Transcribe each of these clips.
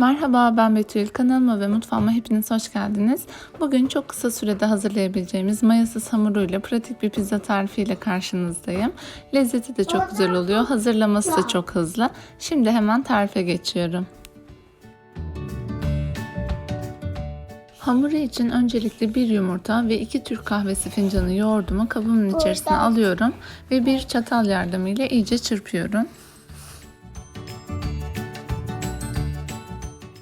Merhaba ben Betül. Kanalıma ve mutfağıma hepiniz hoş geldiniz. Bugün çok kısa sürede hazırlayabileceğimiz mayasız hamuruyla pratik bir pizza tarifiyle karşınızdayım. Lezzeti de çok güzel oluyor. Hazırlaması da çok hızlı. Şimdi hemen tarife geçiyorum. Hamuru için öncelikle bir yumurta ve iki Türk kahvesi fincanı yoğurdumu kabımın içerisine alıyorum ve bir çatal yardımıyla iyice çırpıyorum.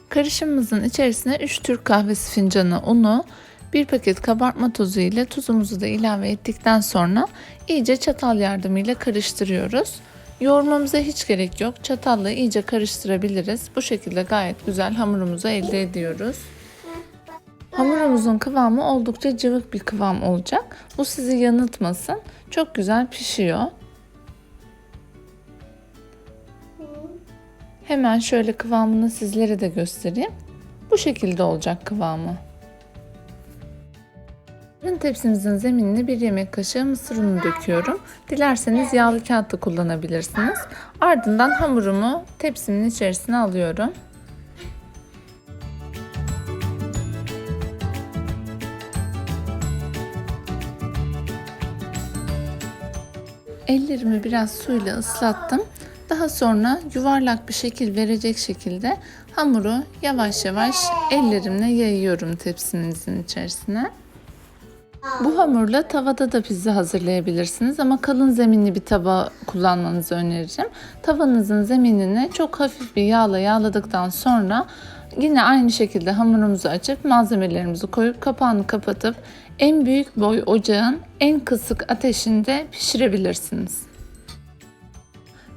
Karışımımızın içerisine 3 Türk kahvesi fincanı unu, 1 paket kabartma tozu ile tuzumuzu da ilave ettikten sonra iyice çatal yardımıyla karıştırıyoruz. Yoğurmamıza hiç gerek yok. Çatalla iyice karıştırabiliriz. Bu şekilde gayet güzel hamurumuzu elde ediyoruz. Hamurumuzun kıvamı oldukça cıvık bir kıvam olacak. Bu sizi yanıltmasın. Çok güzel pişiyor. Hemen şöyle kıvamını sizlere de göstereyim. Bu şekilde olacak kıvamı. Fırın tepsimizin zeminine bir yemek kaşığı mısır unu döküyorum. Dilerseniz yağlı kağıt da kullanabilirsiniz. Ardından hamurumu tepsimin içerisine alıyorum. Ellerimi biraz suyla ıslattım. Daha sonra yuvarlak bir şekil verecek şekilde hamuru yavaş yavaş ellerimle yayıyorum tepsimizin içerisine. Bu hamurla tavada da pizza hazırlayabilirsiniz ama kalın zeminli bir tava kullanmanızı öneririm. Tavanızın zeminini çok hafif bir yağla yağladıktan sonra yine aynı şekilde hamurumuzu açıp malzemelerimizi koyup kapağını kapatıp en büyük boy ocağın en kısık ateşinde pişirebilirsiniz.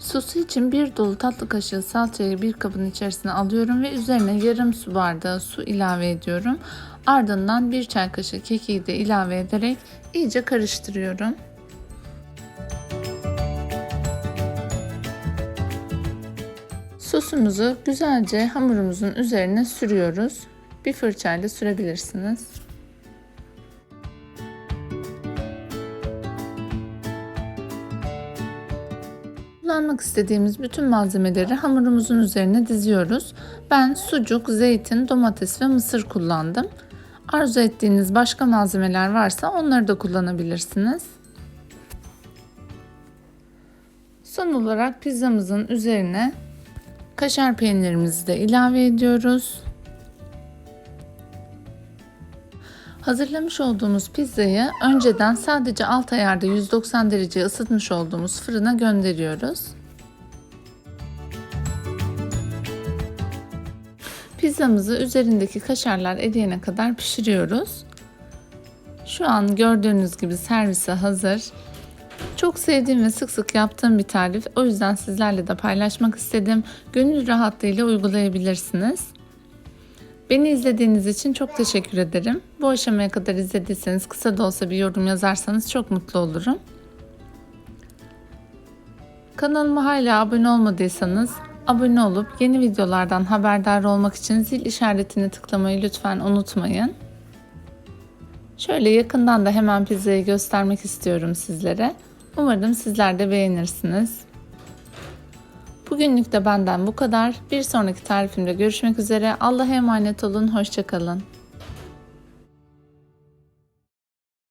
Sosu için bir dolu tatlı kaşığı salçayı bir kabın içerisine alıyorum ve üzerine yarım su bardağı su ilave ediyorum. Ardından bir çay kaşığı kekiği de ilave ederek iyice karıştırıyorum. Sosumuzu güzelce hamurumuzun üzerine sürüyoruz. Bir fırçayla sürebilirsiniz. Kullanmak istediğimiz bütün malzemeleri hamurumuzun üzerine diziyoruz. Ben sucuk, zeytin, domates ve mısır kullandım. Arzu ettiğiniz başka malzemeler varsa onları da kullanabilirsiniz. Son olarak pizzamızın üzerine kaşar peynirimizi de ilave ediyoruz. Hazırlamış olduğumuz pizzayı önceden sadece alt ayarda 190 derece ısıtmış olduğumuz fırına gönderiyoruz. Pizzamızı üzerindeki kaşarlar eriyene kadar pişiriyoruz. Şu an gördüğünüz gibi servise hazır. Çok sevdiğim ve sık sık yaptığım bir tarif. O yüzden sizlerle de paylaşmak istedim. Gönül rahatlığıyla uygulayabilirsiniz. Beni izlediğiniz için çok teşekkür ederim. Bu aşamaya kadar izlediyseniz kısa da olsa bir yorum yazarsanız çok mutlu olurum. Kanalıma hala abone olmadıysanız abone olup yeni videolardan haberdar olmak için zil işaretini tıklamayı lütfen unutmayın. Şöyle yakından da hemen pizzayı göstermek istiyorum sizlere. Umarım sizler de beğenirsiniz. Bugünlük de benden bu kadar. Bir sonraki tarifimde görüşmek üzere. Allah'a emanet olun. Hoşçakalın.